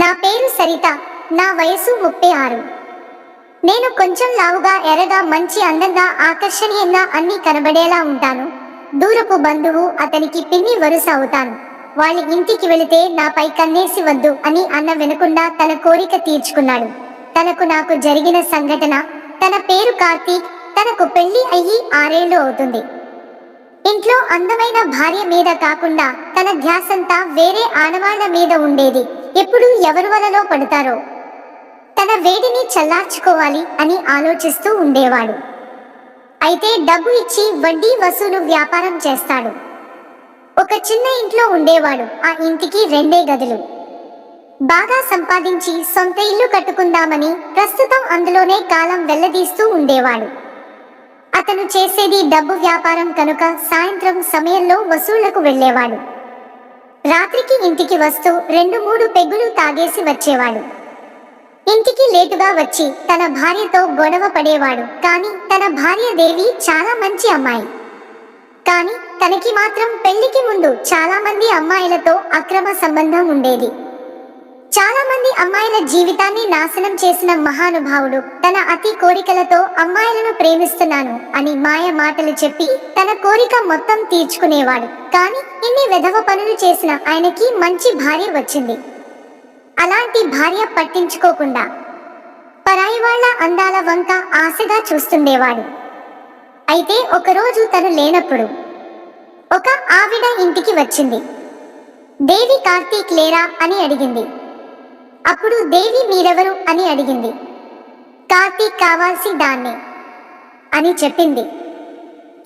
నా పేరు సరిత. నా వయసు ముప్పై ఆరు. నేను కొంచెం లావుగా ఎర్రగా మంచి అందంగా ఆకర్షణీయంగా అన్ని కనబడేలా ఉంటాను. దూరపు బంధువు అతనికి పిన్ని వరుస అవుతాను. వాళ్ళ ఇంటికి వెళితే నాపై కన్నేసి వద్దు అని అన్న వినకుండా తన కోరిక తీర్చుకున్నాడు. తనకు నాకు జరిగిన సంఘటన తన పేరు కార్తీక్ తనకు పెళ్ళి అయ్యి ఆరేళ్ళు అవుతుంది. ఇంట్లో అందమైన భార్య మీద కాకుండా తన ధ్యాసంతా వేరే ఆడవాళ్ళ మీద ఉండేది. ఎప్పుడు ఎవరి వలలో పడతారో. తన వేడిని చల్లార్చుకోవాలి అని ఆలోచిస్తూ ఉండేవాడు. అయితే డబ్బు ఇచ్చి వడ్డీ వసూలు వ్యాపారం చేస్తాడు. ఒక చిన్న ఇంట్లో ఉండేవాడు. ఆ ఇంటికి రెండే గదులు. బాగా సంపాదించి సొంత ఇల్లు కట్టుకుందామని ప్రస్తుతం అందులోనే కాలం వెల్లదీస్తూ ఉండేవాడు. అతను చేసేది డబ్బు వ్యాపారం కనుక సాయంత్రం సమయంలో వసూళ్ళకు వెళ్ళేవాడు. రాత్రికి ఇంటికి వస్తూ రెండు మూడు పెగ్గులు తాగేసి వచ్చేవాడు. ఇంటికి లేటుగా వచ్చి తన భార్యతో గొడవ పడేవాడు. కానీ తన భార్య దేవి చాలా మంచి అమ్మాయి. కానీ తనకి మాత్రం పెళ్ళికి ముందు చాలా మంది అమ్మాయిలతో అక్రమ సంబంధం ఉండేది. చాలా మంది అమ్మాయిల జీవితాన్ని నాశనం చేసిన మహానుభావుడు తన అతి కోరికలతో అమ్మాయిలను ప్రేమిస్తున్నాను అని మాయ మాటలు చెప్పి తన కోరిక మొత్తం తీర్చుకునేవాడు. కానీ ఇన్ని వెధవ పనులు చేసిన ఆయనకి మంచి భార్య వచ్చింది. అలాంటి భార్య పట్టించుకోకుండా పరాయి వాళ్ళ అందాల వంక ఆశగా చూస్తుండేవాడు. అయితే ఒకరోజు తను లేనప్పుడు ఒక ఆవిడ ఇంటికి వచ్చింది. దేవి కార్తీక్ లేరా అని అడిగింది. అప్పుడు దేవి మీరెవరు అని అడిగింది. కార్తీక్ కావాల్సి దాన్ని అని చెప్పింది.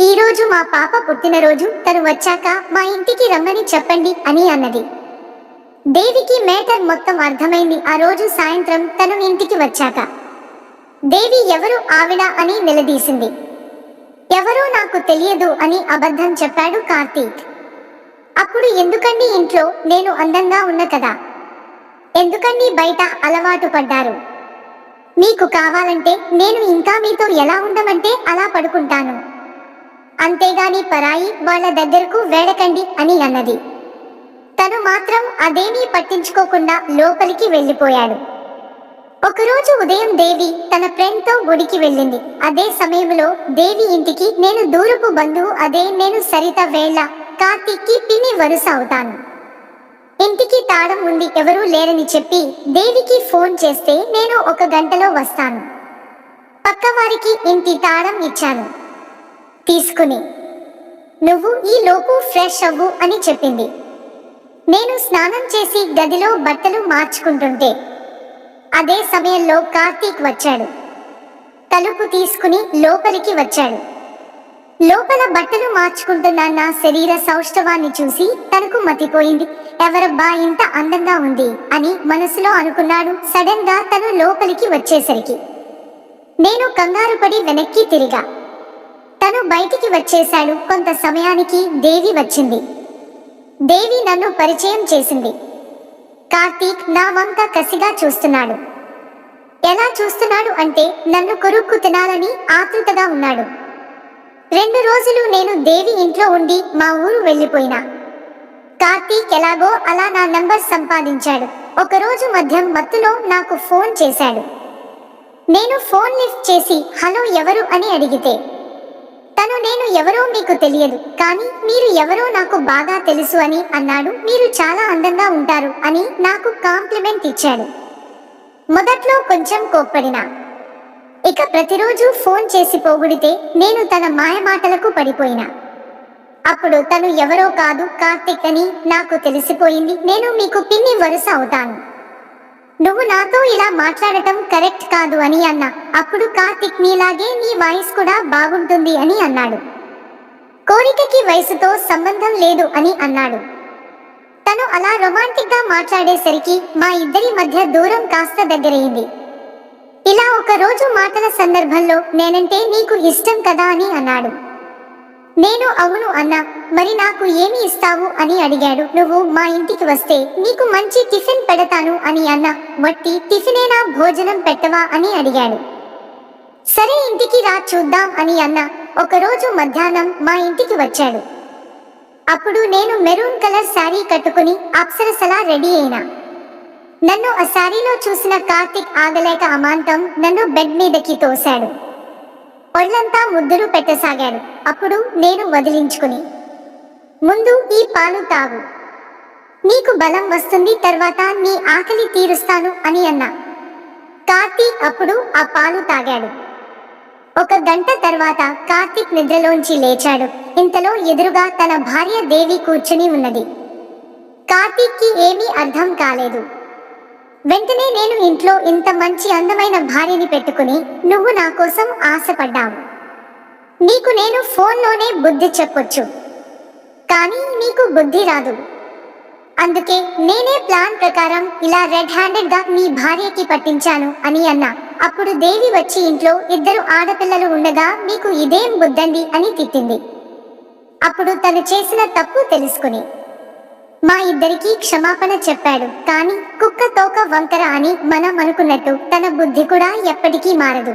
ఈరోజు మా పాప పుట్టినరోజు తను వచ్చాక మా ఇంటికి రమ్మని చెప్పండి అని అన్నది. దేవికి మేటర్ మొత్తం అర్థమైంది ఆ రోజు సాయంత్రం తను ఇంటికి వచ్చాక. దేవి ఎవరు ఆవిడ అని నిలదీసింది. ఎవరో నాకు తెలియదు అని అబద్ధం చెప్పాడు కార్తీక్. అప్పుడు ఎందుకండి ఇంట్లో నేను అందంగా ఉన్న కదా? ఎందుకండి బయట అలవాటు పడ్డారు? మీకు కావాలంటే నేను ఇంకా మీతో ఎలా ఉండమంటే అలా పడుకుంటాను. అంతేగాని పరాయి వాళ్ళ దగ్గరకు వేడకండి అని అన్నది. తను మాత్రం అదేమీ పట్టించుకోకుండా లోపలికి వెళ్ళిపోయాడు. ఒకరోజు ఉదయం దేవి తన ఫ్రెండ్తో గుడికి వెళ్ళింది. అదే సమయంలో దేవి ఇంటికి నేను దూరపు బంధువు అదే నేను సరిత వేళ కార్తీక్కి పిని వరుస అవుతాను. ఇంటికి తాళం ఉంది ఎవరూ లేరని చెప్పి దేవికి ఫోన్ చేస్తే నేను ఒక గంటలో వస్తాను. పక్కవారికి ఇంటి తాళం ఇచ్చాను. తీసుకుని నువ్వు ఈ లోపు ఫ్రెష్ అవ్వు అని చెప్పింది. నేను స్నానం చేసి గదిలో బట్టలు మార్చుకుంటుంటే అదే సమయంలో కార్తీక్ వచ్చాడు. తలుపు తీసుకుని లోపలికి వచ్చాడు. లోపల బట్టలు మార్చుకుంటున్న నా శరీర సౌష్ఠవాన్ని చూసి తనకు మతిపోయింది. ఎవరబ్బా ఇంత అందంగా ఉంది అని మనసులో అనుకున్నాడు. సడన్గా తను లోపలికి వచ్చేసరికి నేను కంగారు పడి వెనక్కి తిరిగా. తను బయటికి వచ్చేశాడు. కొంత సమయానికి దేవి వచ్చింది. దేవి నన్ను పరిచయం చేసింది. కార్తీక్ నా వంక కసిగా చూస్తున్నాడు. ఎలా చూస్తున్నాడు అంటే నన్ను కొరుక్కు తినాలని ఆతృతగా ఉన్నాడు. రెండు రోజులు నేను దేవి ఇంట్లో ఉండి మా ఊరు వెళ్ళిపోయినా. కార్తీక్ ఎలాగో అలా నా నంబర్ సంపాదించాడు. ఒకరోజు మధ్యం మత్తులో నాకు ఫోన్ చేశాడు. నేను ఫోన్ లిఫ్ట్ చేసి హలో ఎవరు? అని అడిగితే తను నేను ఎవరో మీకు తెలియదు కానీ మీరు ఎవరో నాకు బాగా తెలుసు అని అన్నాడు. మీరు చాలా అందంగా ఉంటారు అని నాకు కాంప్లిమెంట్ ఇచ్చాడు. మొదట్లో కొంచెం కోప్పడినా. ఇక ప్రతిరోజు ఫోన్ చేసి పోగుడితే నేను తన మాయమాటలకు పడిపోయినా. అప్పుడు తను ఎవరో కాదు కార్తిక్ అని నాకు తెలిసిపోయింది. నేను మీకు పిన్ని వరుస అవుతాను. నువ్వు నాతో ఇలా మాట్లాడటం కరెక్ట్ కాదు అని అన్నా. అప్పుడు కార్తిక్ నీలాగే నీ వాయిస్ కూడా బాగుంటుంది అని అన్నాడు. కోరికకి వయసుతో సంబంధం లేదు అని అన్నాడు. తను అలా రొమాంటిక్గా మాట్లాడేసరికి మా ఇద్దరి మధ్య దూరం కాస్త దగ్గరైంది. ఇలా ఒక రోజు మాటల సందర్భంలో నేనంటే నీకు ఇష్టం కదా అని అన్నాడు. నేను అవును అన్నా మరి నాకు ఏమి ఇస్తావు అని అడిగాడు. నువ్వు మా ఇంటికి వస్తే నీకు మంచి టిఫిన్ పెడతాను అని అన్నా వట్టి టిఫినేనా భోజనం పెట్టవా అని అడిగాడు. సరే ఇంటికి రా చూద్దాం అని అన్నా ఒకరోజు మధ్యాహ్నం మా ఇంటికి వచ్చాడు. అప్పుడు నేను మెరూన్ కలర్ శారీ కట్టుకుని అప్సరసలా రెడీ అయినా. నన్ను ఆ శారీలో చూసిన కార్తిక్ ఆగలేక అమాంతం నన్ను బెడ్ మీదకి తోశాడు. ఒళ్ళంతా ముద్దులు పెట్టసాగాడు. అప్పుడు నేను వదిలించుకుని ముందు ఈ పాలు తాగు. నీకు బలం వస్తుంది తర్వాత నీ ఆకలి తీరుస్తాను అని అన్నా. కార్తీక్ అప్పుడు ఆ పాలు తాగాడు. ఒక గంట తర్వాత కార్తీక్ నిద్రలోంచి లేచాడు. ఇంతలో ఎదురుగా తన భార్య దేవి కూర్చుని ఉన్నది. కార్తీక్కి ఏమీ అర్థం కాలేదు. వెంటనే నేను ఇంట్లో ఇంత మంచి అందమైన భార్యని పెట్టుకుని నువ్వు నా కోసం ఆశపడ్డావు. నీకు నేను ఫోన్లోనే బుద్ధి చెప్పొచ్చు. కానీ నీకు బుద్ధి రాదు. అందుకే నేనే ప్లాన్ ప్రకారం ఇలా రెడ్ హ్యాండెడ్గా నీ భార్యకి పట్టించాను అని అన్నా. అప్పుడు దేవి వచ్చి ఇంట్లో ఇద్దరు ఆడపిల్లలు ఉండగా మీకు ఇదేం బుద్ధండి అని తిట్టింది. అప్పుడు తను చేసిన తప్పు తెలుసుకుని మా ఇద్దరికీ క్షమాపణ చెప్పాడు. కానీ కుక్క తోక వంకర అని మనం అనుకున్నట్టు తన బుద్ధి కూడా ఎప్పటికీ మారదు.